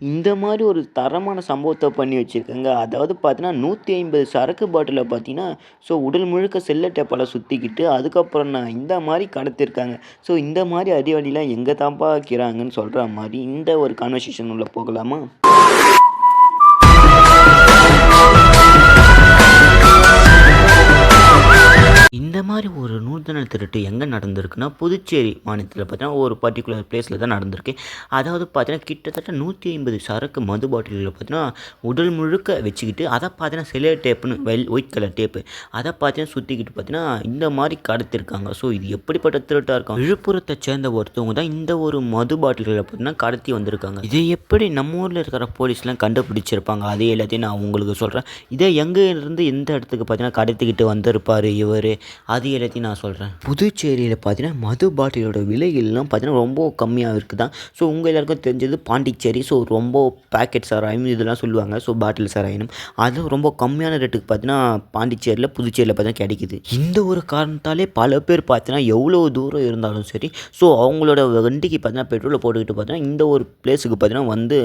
இந்த மாதிரி ஒரு தரமான சம்பவத்தை பண்ணி வச்சுருக்காங்க. அதாவது பார்த்தீங்கன்னா நூற்றி ஐம்பது சரக்கு பாட்டிலை பார்த்தீங்கன்னா ஸோ உடல் முழுக்க செல்ல டேப்பால் சுற்றிக்கிட்டு அதுக்கப்புறம் நான் இந்த மாதிரி கடத்திருக்காங்க. ஸோ இந்த மாதிரி அறிவாளிலாம் எங்கே தான்ப்பா வைக்கிறாங்கன்னு சொல்கிற மாதிரி இந்த ஒரு கான்வர்சேஷன் உள்ள போகலாமா? இந்த மாதிரி ஒரு நூதன திருட்டு எங்கே நடந்திருக்குன்னா புதுச்சேரி மாநிலத்தில் பார்த்தீங்கன்னா ஒரு பர்டிகுலர் பிளேஸில் தான் நடந்திருக்கு. அதாவது பார்த்தீங்கன்னா கிட்டத்தட்ட நூற்றி ஐம்பது சரக்கு மது பாட்டில்களை பார்த்தீங்கன்னா உடல் முழுக்க வச்சுக்கிட்டு அதை பார்த்தீங்கன்னா சிலே டேப்புன்னு வெல் ஒயிட் கலர் டேப்பு அதை பார்த்தீங்கன்னா சுற்றிக்கிட்டு பார்த்தீங்கன்னா இந்த மாதிரி கடத்திருக்காங்க. ஸோ இது எப்படிப்பட்ட திருட்டாக இருக்கும்? விழுப்புரத்தை சேர்ந்த ஒருத்தவங்க தான் இந்த ஒரு மது பாட்டில்களை பார்த்தீங்கன்னா கடத்தி வந்திருக்காங்க. இதை எப்படி நம்ம ஊரில் இருக்கிற போலீஸ்லாம் கண்டுபிடிச்சிருப்பாங்க? அதே எல்லாத்தையும் நான் உங்களுக்கு சொல்கிறேன் இதை எங்கே இருந்து எந்த இடத்துக்கு பார்த்தீங்கன்னா கடத்திக்கிட்டு வந்திருப்பார் இவர்? அது எல்லாத்தையும் நான் சொல்கிறேன் புதுச்சேரியில் பார்த்தீங்கன்னா மது பாட்டிலோட விலைகள்லாம் பார்த்தீங்கன்னா ரொம்ப கம்மியாக இருக்குது தான் ஸோ உங்கள் எல்லாருக்கும் தெரிஞ்சது பாண்டிச்சேரி ஸோ ரொம்ப பேக்கெட் சாராயம் இதெல்லாம் சொல்லுவாங்க. ஸோ பாட்டில் சாராயம் அது ரொம்ப கம்மியான ரேட்டுக்கு பார்த்தீங்கன்னா பாண்டிச்சேரியில் புதுச்சேரியில் பார்த்தீங்கன்னா கிடைக்குது. இந்த ஒரு காரணத்தாலே பல பேர் பார்த்தீங்கன்னா எவ்வளோ தூரம் இருந்தாலும் சரி ஸோ அவங்களோட வண்டிக்கு பார்த்தீங்கன்னா பெட்ரோலை போட்டுக்கிட்டு பார்த்தீங்கன்னா இந்த ஒரு பிளேஸுக்கு பார்த்தீங்கன்னா வந்து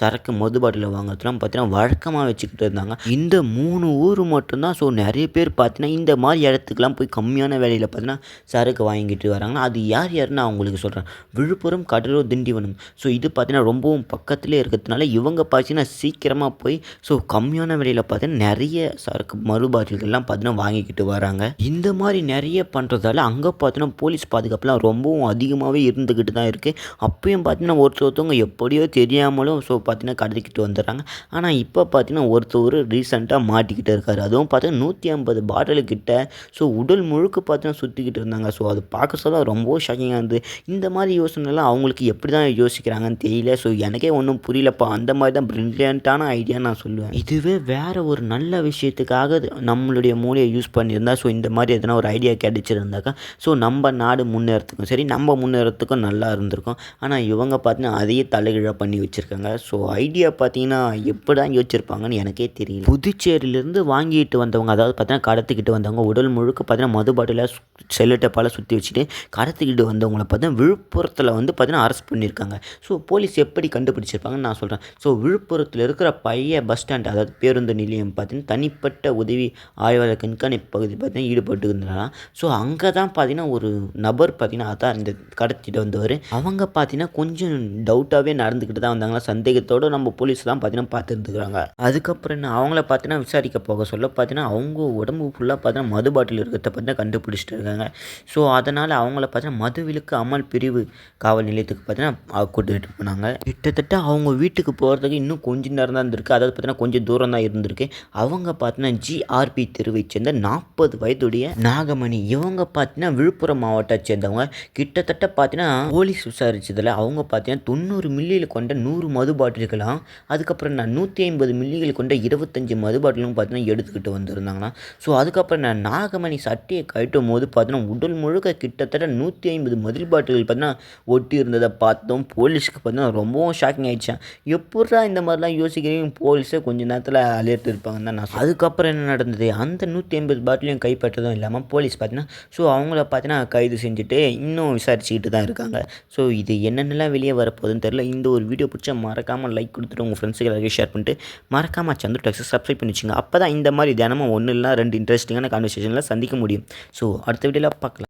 சரக்கு மது பாட்டில் வாங்குறதுலாம் பார்த்தீங்கன்னா வழக்கமாக வச்சுக்கிட்டு இருந்தாங்க. இந்த மூணு ஊர் மட்டும்தான் ஸோ நிறைய பேர் பார்த்தீங்கன்னா இந்த மாதிரி இடத்துக்குலாம் போய் கம்மியான விலையில் பார்த்தீங்கன்னா சரக்கு வாங்கிட்டு வராங்கன்னா அது யார் யாருன்னு நான் உங்களுக்கு சொல்கிறேன் விழுப்புரம் கடலூர் திண்டிவனம். ஸோ இது பார்த்தீங்கன்னா ரொம்பவும் பக்கத்துலேயே இருக்கிறதுனால இவங்க பார்த்தீங்கன்னா சீக்கிரமாக போய் ஸோ கம்மியான விலையில் பார்த்தீங்கன்னா நிறைய சரக்கு மறு பாட்டில்கள்லாம் பார்த்தீங்கன்னா வாங்கிக்கிட்டு வராங்க. இந்த மாதிரி நிறைய பண்ணுறதால அங்கே பார்த்தீங்கன்னா போலீஸ் பாதுகாப்புலாம் ரொம்பவும் அதிகமாகவே இருந்துக்கிட்டு தான் இருக்குது அப்பயும் பார்த்தீங்கன்னா ஒருத்தர் ஒருத்தவங்க எப்படியோ தெரியாமலும் ஸோ பார்த்தீங்கன்னா கடத்திக்கிட்டு வந்துடுறாங்க. ஆனால் இப்போ பார்த்தீங்கன்னா ஒருத்தர் ரீசெண்டாக மாட்டிக்கிட்டு இருக்காரு. அதுவும் பார்த்தீங்கன்னா நூற்றி ஐம்பது பாட்டில் கிட்ட ஸோ உடல் உடல் முழுக்க பார்த்தீங்கன்னா சுற்றிக்கிட்டு இருந்தாங்க. ஸோ அது பார்க்க சொல்ல ரொம்ப ஷாக்கிங்காக இருந்தது. இந்த மாதிரி யோசனைலாம் அவங்களுக்கு எப்படி தான் யோசிக்கிறாங்கன்னு தெரியல. ஸோ எனக்கே ஒன்றும் புரியலப்பா. அந்த மாதிரி தான் ப்ரில்லியண்ட்டான ஐடியா நான் சொல்லுவேன். இதுவே வேறு ஒரு நல்ல விஷயத்துக்காக நம்மளுடைய மூளையை யூஸ் பண்ணியிருந்தா ஸோ இந்த மாதிரி எதனா ஒரு ஐடியா கிடச்சிருந்தாக்கா ஸோ நம்ம நாடு முன்னேறத்துக்கும் சரி நம்ம முன்னேறத்துக்கும் நல்லா இருந்திருக்கும். ஆனால் இவங்க பார்த்தீங்கன்னா அதையே தலைகீழாக பண்ணி வச்சுருக்காங்க. ஸோ ஐடியா பார்த்தீங்கன்னா எப்படி தான் யோசிச்சிருப்பாங்கன்னு எனக்கே தெரியல. புதுச்சேரியிலேருந்து வாங்கிட்டு வந்தவங்க அதாவது பார்த்தீங்கன்னா கடத்திக்கிட்டு வந்தவங்க உடல் முழுக்க பார்த்தீங்கன்னா மது பாட்டில செல்லட்டப்பால் சுற்றி வச்சுட்டு கடத்திக்கிட்டு வந்தவங்கள பார்த்தீங்கன்னா விழுப்புரத்தில் வந்து பார்த்தீங்கன்னா அரெஸ்ட் பண்ணியிருக்காங்க ஸோ போலீஸ் எப்படி கண்டுபிடிச்சிருப்பாங்கன்னு நான் சொல்கிறேன் ஸோ விழுப்புரத்தில் இருக்கிற பழைய பஸ் ஸ்டாண்ட் அதாவது பேருந்து நிலையம் பார்த்தீங்கன்னா தனிப்பட்ட உதவி ஆய்வாளர் கண்காணிப்பு பகுதி பார்த்தீங்கன்னா ஈடுபட்டு இருந்தாலாம் ஸோ அங்கே தான் பார்த்தீங்கன்னா ஒரு நபர் பார்த்தீங்கன்னா அதான் இந்த கடத்திட்டு வந்தவர். அவங்க பார்த்தீங்கன்னா கொஞ்சம் டவுட்டாகவே நடந்துக்கிட்டு தான் வந்தாங்களா? சந்தேகத்தோடு நம்ம போலீஸ்லாம் பார்த்தீங்கன்னா பார்த்துருந்துக்கிறாங்க அதுக்கப்புறம் என்ன? அவங்கள பார்த்தீங்கன்னா விசாரிக்க போக சொல்ல பார்த்தீங்கன்னா அவங்க உடம்பு ஃபுல்லாக பார்த்தீங்கன்னா மது பாட்டில் இருக்கிறத பார்த்தீங்கன்னா கண்டுபிடிச்சிட்டு இருக்காங்க ஸோ அதனால் அவங்கள பார்த்தீங்கன்னா மதுவிலக்கு அமல் பிரிவு காவல் நிலையத்துக்கு பார்த்தீங்கன்னா கூட்டிகிட்டு போனாங்க. கிட்டத்தட்ட அவங்க வீட்டுக்கு போகிறதுக்கு இன்னும் கொஞ்சம் நேரம் தான் இருந்திருக்கு. அதாவது பார்த்தீங்கன்னா கொஞ்சம் தூரம் தான் இருந்திருக்கு. அவங்க பார்த்தீங்கன்னா ஜிஆர்பி தெருவை சேர்ந்த நாற்பது வயதுடைய நாகமணி. இவங்க பார்த்தீங்கன்னா விழுப்புரம் மாவட்டத்தை சேர்ந்தவங்க. கிட்டத்தட்ட பார்த்தீங்கன்னா போலீஸ் விசாரிச்சதில் அவங்க பார்த்தீங்கன்னா தொண்ணூறு மில்லியில் கொண்ட நூறு மது பாட்டில்களாம் அதுக்கப்புறம் நான் நூற்றி ஐம்பது மில்லிகள் கொண்ட இருபத்தஞ்சி மது பாட்டிலும் பார்த்தீங்கன்னா எடுத்துக்கிட்டு வந்திருந்தாங்களாம். ஸோ அதுக்கப்புறம் நான் நாகமணி சட்டையை கழட்டும் போது பார்த்தோன்னா உடல் முழுக்க கிட்டத்தட்ட நூற்றி ஐம்பது மதில் பாட்டில்கள் பார்த்தீங்கன்னா ஒட்டி இருந்ததை பார்த்தோம். போலீஸ்க்கு பார்த்தீங்கன்னா ரொம்பவும் ஷாக்கிங் ஆகிடுச்சேன் எப்படா இந்த மாதிரிலாம் யோசிக்கிறீங்க? போலீஸே கொஞ்சம் நேரத்தில் அலர்ட் இருப்பாங்கன்னு தான் நான் அதுக்கப்புறம் என்ன நடந்தது? அந்த நூற்றி ஐம்பது பாட்டிலையும் கைப்பற்றதும் இல்லாமல் போலீஸ் பார்த்தீங்கன்னா ஸோ அவங்கள பார்த்தீங்கன்னா கைது செஞ்சுட்டு இன்னும் விசாரிச்சுக்கிட்டு தான் இருக்காங்க. ஸோ இது என்னென்னலாம் வெளியே வரப்போகுதுன்னு தெரில இந்த ஒரு வீடியோ பிடிச்சா மறக்காமல் லைக் கொடுத்துட்டு உங்கள் ஃப்ரெண்ட்ஸுக்கு எல்லாருக்கும் ஷேர் பண்ணிட்டு மறக்காமல் சந்திர டாக்ஸை சப்ஸ்கிரைப் பண்ணி வச்சுங்க அப்போ தான் இந்த மாதிரி தினமும் ஒன்று இல்லை ரெண்டு இன்ட்ரெஸ்டிங்கான கான்வர்சேஷனில் சந்திக்க முடியும். முடியும். ஸோ அடுத்த வீடியோவில் பார்க்கலாம்.